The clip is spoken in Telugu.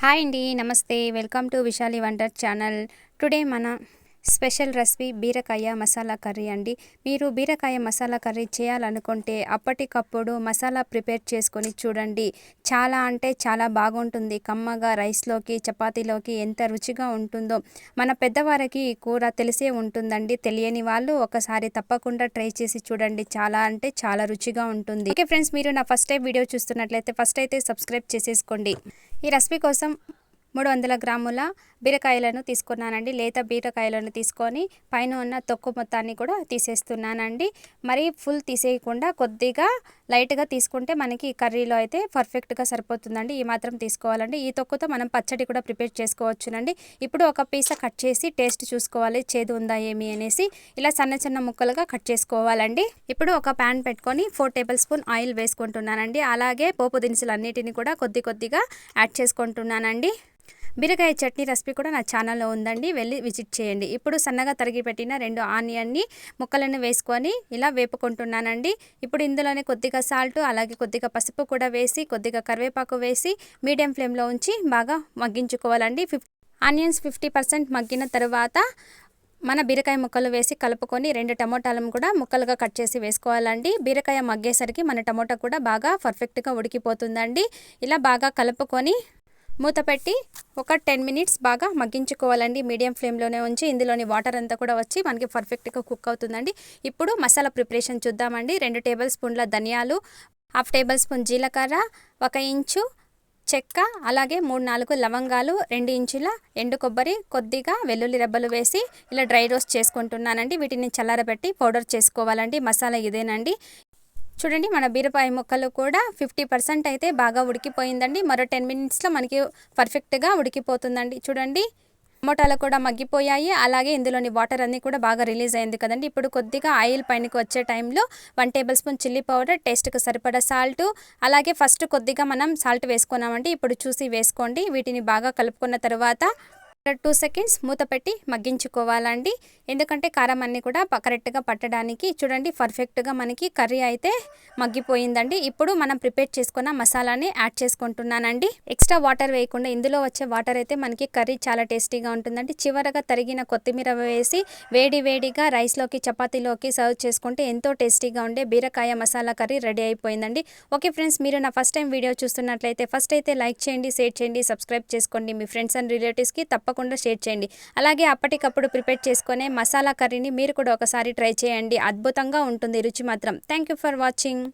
హాయ్ అండి నమస్తే. Welcome to Vishali wonder channel. Today మన స్పెషల్ రెసిపీ బీరకాయ మసాలా కర్రీ అండి. మీరు బీరకాయ మసాలా కర్రీ చేయాలనుకుంటే అప్పటికప్పుడు మసాలా ప్రిపేర్ చేసుకొని చూడండి. చాలా అంటే చాలా బాగుంటుంది. కమ్మగా రైస్లోకి చపాతీలోకి ఎంత రుచిగా ఉంటుందో. మన పెద్దవారికి ఈ కూర తెలిసే ఉంటుందండి. తెలియని వాళ్ళు ఒకసారి తప్పకుండా ట్రై చేసి చూడండి. చాలా అంటే చాలా రుచిగా ఉంటుంది. ఓకే ఫ్రెండ్స్ మీరు నా ఫస్ట్ టైం వీడియో చూస్తున్నట్లయితే ఫస్ట్ అయితే సబ్స్క్రైబ్ చేసేసుకోండి. ఈ రెసిపీ కోసం మూడు వందల గ్రాముల బీరకాయలను తీసుకున్నానండి. లేత బీరకాయలను తీసుకొని పైన ఉన్న తొక్కు మొత్తాన్ని కూడా తీసేస్తున్నానండి. మరి ఫుల్ తీసేయకుండా కొద్దిగా లైట్గా తీసుకుంటే మనకి కర్రీలో అయితే పర్ఫెక్ట్గా సరిపోతుందండి. ఈ మాత్రం తీసుకోవాలండి. ఈ తొక్కుతో మనం పచ్చడి కూడా ప్రిపేర్ చేసుకోవచ్చునండి. ఇప్పుడు ఒక పీస కట్ చేసి టేస్ట్ చూసుకోవాలి. చేదు ఉందా ఏమి అనేసి ఇలా సన్న చిన్న ముక్కలుగా కట్ చేసుకోవాలండి. ఇప్పుడు ఒక ప్యాన్ పెట్టుకొని ఫోర్ టేబుల్ స్పూన్ ఆయిల్ వేసుకుంటున్నానండి. అలాగే పోపు దినుసులు అన్నిటిని కూడా కొద్ది కొద్దిగా యాడ్ చేసుకుంటున్నానండి. బీరకాయ చట్నీ రెసిపీ కూడా నా ఛానల్లో ఉందండి. వెళ్ళి విజిట్ చేయండి. ఇప్పుడు సన్నగా తరిగి పెట్టిన రెండు ఆనియన్ని ముక్కలను వేసుకొని ఇలా వేపుకుంటున్నానండి. ఇప్పుడు ఇందులోనే కొద్దిగా సాల్ట్ అలాగే కొద్దిగా పసుపు కూడా వేసి కొద్దిగా కరివేపాకు వేసి మీడియం ఫ్లేమ్లో ఉంచి బాగా మగ్గించుకోవాలండి. ఫిఫ్ ఆనియన్స్ ఫిఫ్టీ పర్సెంట్ మగ్గిన తర్వాత మన బీరకాయ ముక్కలు వేసి కలుపుకొని రెండు టమోటాలను కూడా ముక్కలుగా కట్ చేసి వేసుకోవాలండి. బీరకాయ మగ్గేసరికి మన టమోటా కూడా బాగా పర్ఫెక్ట్గా ఉడికిపోతుందండి. ఇలా బాగా కలుపుకొని మూత పెట్టి ఒక టెన్ మినిట్స్ బాగా మగ్గించుకోవాలండి. మీడియం ఫ్లేమ్లోనే ఉంచి ఇందులోని వాటర్ అంతా కూడా వచ్చి మనకి పర్ఫెక్ట్గా కుక్ అవుతుందండి. ఇప్పుడు మసాలా ప్రిపరేషన్ చూద్దామండి. రెండు టేబుల్ స్పూన్ల ధనియాలు హాఫ్ టేబుల్ స్పూన్ జీలకర్ర ఒక ఇంచు చెక్క అలాగే మూడు నాలుగు లవంగాలు రెండు ఇంచుల ఎండు కొబ్బరి కొద్దిగా వెల్లుల్లి రెబ్బలు వేసి ఇలా డ్రై రోస్ట్ చేసుకుంటున్నానండి. వీటిని చల్లారబెట్టి పౌడర్ చేసుకోవాలండి. మసాలా ఇదేనండి. చూడండి మన బీరపాయ ముక్కలు కూడా ఫిఫ్టీ పర్సెంట్ అయితే బాగా ఉడికిపోయిందండి. మరో టెన్ మినిట్స్లో మనకి పర్ఫెక్ట్గా ఉడికిపోతుందండి. చూడండి టమోటాలు కూడా మగ్గిపోయాయి. అలాగే ఇందులోని వాటర్ అన్నీ కూడా బాగా రిలీజ్ అయింది కదండి. ఇప్పుడు కొద్దిగా ఆయిల్ పైనకి వచ్చే టైంలో one tablespoon chilli powder టేస్ట్కి సరిపడా సాల్ట్. అలాగే ఫస్ట్ కొద్దిగా మనం సాల్ట్ వేసుకున్నామండి. ఇప్పుడు చూసి వేసుకోండి. వీటిని బాగా కలుపుకున్న తర్వాత టూ సెకండ్స్ మూత పెట్టి మగ్గించుకోవాలండి. ఎందుకంటే కారం అన్నీ కూడా కరెక్ట్గా పట్టడానికి చూడండి పర్ఫెక్ట్గా మనకి కర్రీ అయితే మగ్గిపోయిందండి. ఇప్పుడు మనం ప్రిపేర్ చేసుకున్న మసాలాని యాడ్ చేసుకుంటున్నానండి. ఎక్స్ట్రా వాటర్ వేయకుండా ఇందులో వచ్చే వాటర్ అయితే మనకి కర్రీ చాలా టేస్టీగా ఉంటుందండి. చివరగా తరిగిన కొత్తిమీర వేసి వేడి వేడిగా రైస్లోకి చపాతీలోకి సర్వ్ చేసుకుంటే ఎంతో టేస్టీగా ఉండే బీరకాయ మసాలా కర్రీ రెడీ అయిపోయిందండి. ఓకే ఫ్రెండ్స్ మీరు నా ఫస్ట్ టైం వీడియో చూస్తున్నట్లయితే ఫస్ట్ అయితే లైక్ చేయండి షేర్ చేయండి సబ్స్క్రైబ్ చేసుకోండి. మీ ఫ్రెండ్స్ అండ్ రిలేటివ్స్కి తప్పకుండా షేర్ చేయండి. అలాగే అప్పటికప్పుడు ప్రిపేర్ చేసుకునే మసాలా కర్రీని మీరు కూడా ఒకసారి ట్రై చేయండి. అద్భుతంగా ఉంటుంది రుచి మాత్రం. Thank for watching.